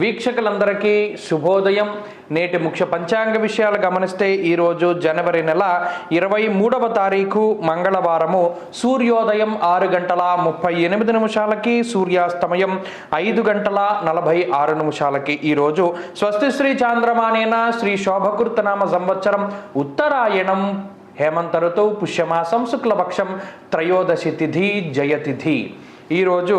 వీక్షకులందరికీ శుభోదయం. నేటి ముఖ్య పంచాంగ విషయాలు గమనిస్తే ఈరోజు జనవరి నెల ఇరవై మూడవ తారీఖు మంగళవారము. సూర్యోదయం ఆరు గంటల ముప్పై ఎనిమిది నిమిషాలకి సూర్యాస్తమయం ఐదు గంటల నలభై ఆరు నిమిషాలకి. ఈరోజు స్వస్తి శ్రీ చాంద్రమానేన శ్రీ శోభకృతనామ సంవత్సరం ఉత్తరాయణం. హేమంత ఋతువు పుష్యమాసం శుక్లపక్షం త్రయోదశి తిథి జయతిథి ఈరోజు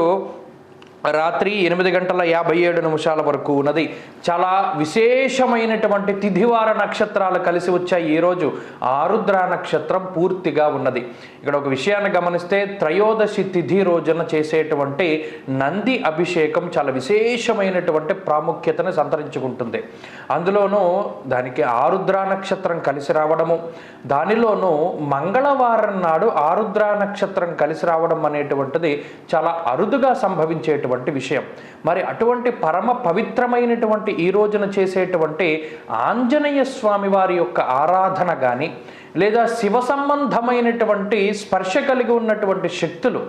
రాత్రి ఎనిమిది గంటల యాభై ఏడు నిమిషాల వరకు ఉన్నది. చాలా విశేషమైనటువంటి తిథివార నక్షత్రాలు కలిసి వచ్చాయి. ఈరోజు ఆరుద్ర నక్షత్రం పూర్తిగా ఉన్నది. ఇక్కడ ఒక విషయాన్ని గమనిస్తే త్రయోదశి తిథి రోజున చేసేటువంటి నంది అభిషేకం చాలా విశేషమైనటువంటి ప్రాముఖ్యతను సంతరించుకుంటుంది. అందులోనూ దానికి ఆరుద్ర నక్షత్రం కలిసి రావడము దానిలోనూ మంగళవారం నాడు ఆరుద్ర నక్షత్రం కలిసి రావడం అనేటువంటిది చాలా అరుదుగా సంభవించేటువంటి విషయం. మరి అటువంటి పరమ పవిత్రమైనటువంటి ఈ రోజున చేసేటువంటి ఆంజనేయ స్వామి వారి యొక్క ఆరాధన కానీ లేదా శివ సంబంధమైనటువంటి స్పర్శ కలిగి ఉన్నటువంటి శక్తులు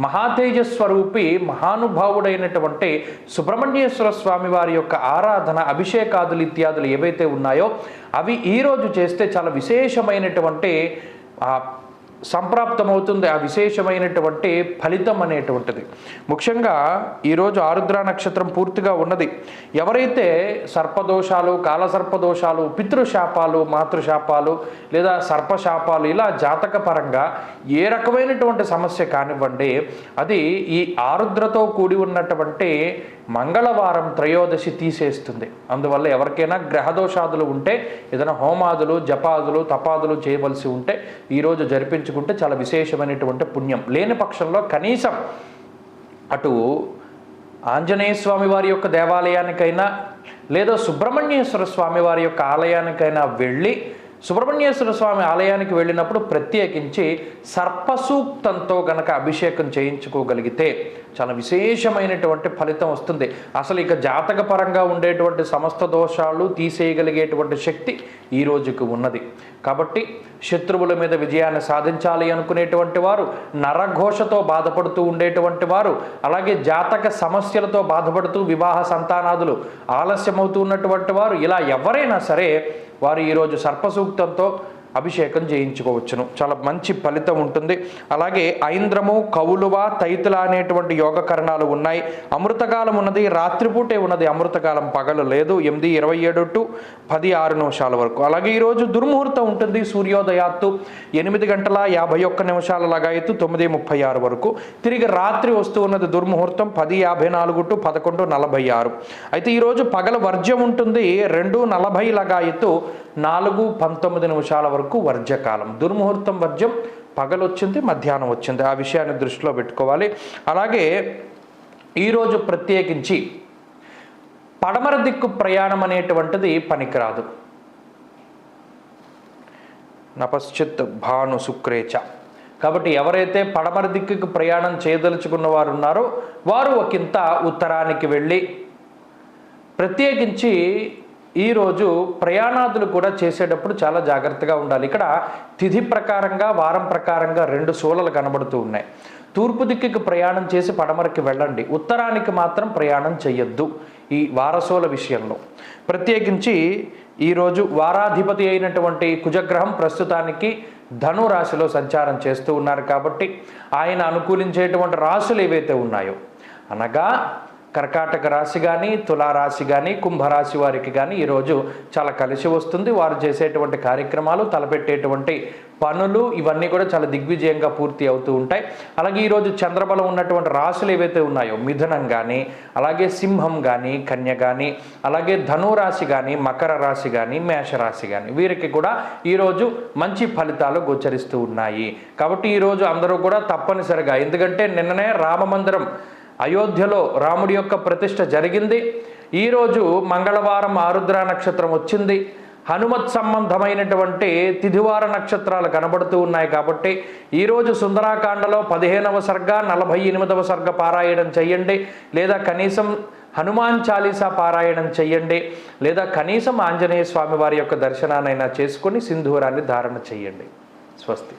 మహాతేజస్వరూపి మహానుభావుడైనటువంటి సుబ్రహ్మణ్యేశ్వర స్వామి వారి యొక్క ఆరాధన అభిషేకాదులు ఇత్యాదులు ఏవైతే ఉన్నాయో అవి ఈరోజు చేస్తే చాలా విశేషమైనటువంటి సంప్రాప్తమవుతుంది. ఆ విశేషమైనటువంటి ఫలితం అనేటువంటిది. ముఖ్యంగా ఈరోజు ఆరుద్ర నక్షత్రం పూర్తిగా ఉన్నది. ఎవరైతే సర్పదోషాలు కాలసర్పదోషాలు పితృశాపాలు మాతృశాపాలు లేదా సర్పశాపాలు ఇలా జాతక పరంగా ఏ రకమైనటువంటి సమస్య కానివ్వండి అది ఈ ఆరుద్రతో కూడి ఉన్నటువంటి మంగళవారం త్రయోదశి తీసేస్తుంది. అందువల్ల ఎవరికైనా గ్రహదోషాదులు ఉంటే ఏదైనా హోమాదులు జపాదులు తపాదులు చేయవలసి ఉంటే ఈరోజు జరిపించుకుంటే చాలా విశేషమైనటువంటి పుణ్యం. లేని పక్షంలో కనీసం అటు ఆంజనేయ స్వామి వారి యొక్క దేవాలయానికైనా లేదా సుబ్రహ్మణ్యేశ్వర స్వామి వారి యొక్క ఆలయానికైనా వెళ్ళి సుబ్రహ్మణ్యేశ్వర స్వామి ఆలయానికి వెళ్ళినప్పుడు ప్రత్యేకించి సర్పసూక్తంతో గనక అభిషేకం చేయించుకోగలిగితే చాలా విశేషమైనటువంటి ఫలితం వస్తుంది. అసలు ఇక జాతక పరంగా ఉండేటువంటి సమస్త దోషాలు తీసేయగలిగేటువంటి శక్తి ఈ రోజుకు ఉన్నది. కాబట్టి శత్రువుల మీద విజయాన్ని సాధించాలి అనుకునేటువంటి వారు నరఘోషతో బాధపడుతూ ఉండేటువంటి వారు అలాగే జాతక సమస్యలతో బాధపడుతూ వివాహ సంతానాదులు ఆలస్యమవుతూ ఉన్నటువంటి వారు ఇలా ఎవరైనా సరే వారు ఈరోజు సర్పసూక్తంతో అభిషేకం చేయించుకోవచ్చును. చాలా మంచి ఫలితం ఉంటుంది. అలాగే ఐంద్రము కవులువ తైతుల అనేటువంటి యోగకరణాలు ఉన్నాయి. అమృతకాలం ఉన్నది రాత్రిపూటే ఉన్నది. అమృతకాలం పగలు లేదు. ఎనిమిది ఇరవై ఏడు టు పది ఆరు నిమిషాల వరకు. అలాగే ఈరోజు దుర్ముహూర్తం ఉంటుంది. సూర్యోదయాత్తు ఎనిమిది గంటల యాభై ఒక్క నిమిషాల లగాయత్తు తొమ్మిది ముప్పై ఆరు వరకు. తిరిగి రాత్రి వస్తూ ఉన్నది దుర్ముహూర్తం పది యాభై నాలుగు టు పదకొండు నలభై ఆరు. అయితే ఈరోజు పగల వర్జ్యం ఉంటుంది. రెండు నలభై లగాయత్తు నాలుగు పంతొమ్మిది నిమిషాల వరకు వర్జ్యకాలం. దుర్ముహూర్తం వర్జ్యం పగలొచ్చింది మధ్యాహ్నం వచ్చింది. ఆ విషయాన్ని దృష్టిలో పెట్టుకోవాలి. అలాగే ఈరోజు ప్రత్యేకించి పడమర దిక్కు ప్రయాణం అనేటువంటిది పనికిరాదు. నపశ్చిత్ భాను శుక్రేచ కాబట్టి ఎవరైతే పడమర దిక్కుకు ప్రయాణం చేయదలుచుకున్న వారు ఉన్నారో వారు ఒకంత ఉత్తరానికి వెళ్ళి ప్రత్యేకించి ఈరోజు ప్రయాణాదులు కూడా చేసేటప్పుడు చాలా జాగ్రత్తగా ఉండాలి. ఇక్కడ తిథి ప్రకారంగా వారం ప్రకారంగా రెండు సూలలు కనబడుతూ ఉన్నాయి. తూర్పు దిక్కుకి ప్రయాణం చేసి పడమరకి వెళ్ళండి. ఉత్తరానికి మాత్రం ప్రయాణం చేయొద్దు ఈ వారసోల విషయంలో. ప్రత్యేకించి ఈరోజు వారాధిపతి అయినటువంటి కుజగ్రహం ప్రస్తుతానికి ధను రాశిలో సంచారం చేస్తూ ఉన్నారు కాబట్టి ఆయన అనుకూలించేటువంటి రాశులు ఏవైతే ఉన్నాయో అనగా కర్కాటక రాశి కానీ తులారాశి కానీ కుంభరాశి వారికి కానీ ఈరోజు చాలా కలిసి వస్తుంది. వారు చేసేటువంటి కార్యక్రమాలు తలపెట్టేటువంటి పనులు ఇవన్నీ కూడా చాలా దిగ్విజయంగా పూర్తి అవుతూ ఉంటాయి. అలాగే ఈరోజు చంద్రబలం ఉన్నటువంటి రాశులు ఏవైతే ఉన్నాయో మిథునం కానీ అలాగే సింహం కానీ కన్య కానీ అలాగే ధనురాశి కానీ మకర రాశి కానీ మేషరాశి కానీ వీరికి కూడా ఈరోజు మంచి ఫలితాలు గోచరిస్తూ ఉన్నాయి. కాబట్టి ఈరోజు అందరూ కూడా తప్పనిసరిగా ఎందుకంటే నిన్ననే రామమందిరం అయోధ్యలో రాముడి యొక్క ప్రతిష్ట జరిగింది. ఈరోజు మంగళవారం ఆరుద్ర నక్షత్రం వచ్చింది. హనుమత్ సంబంధమైనటువంటి తిథివార నక్షత్రాలు కనబడుతూ ఉన్నాయి కాబట్టి ఈరోజు సుందరాకాండలో పదిహేనవ సర్గ నలభై ఎనిమిదవ సర్గ పారాయణం చేయండి. లేదా కనీసం హనుమాన్ చాలీసా పారాయణం చేయండి. లేదా కనీసం ఆంజనేయ స్వామి వారి యొక్క దర్శనానైనా చేసుకొని సింధూరాన్ని ధారణ చేయండి. స్వస్తి.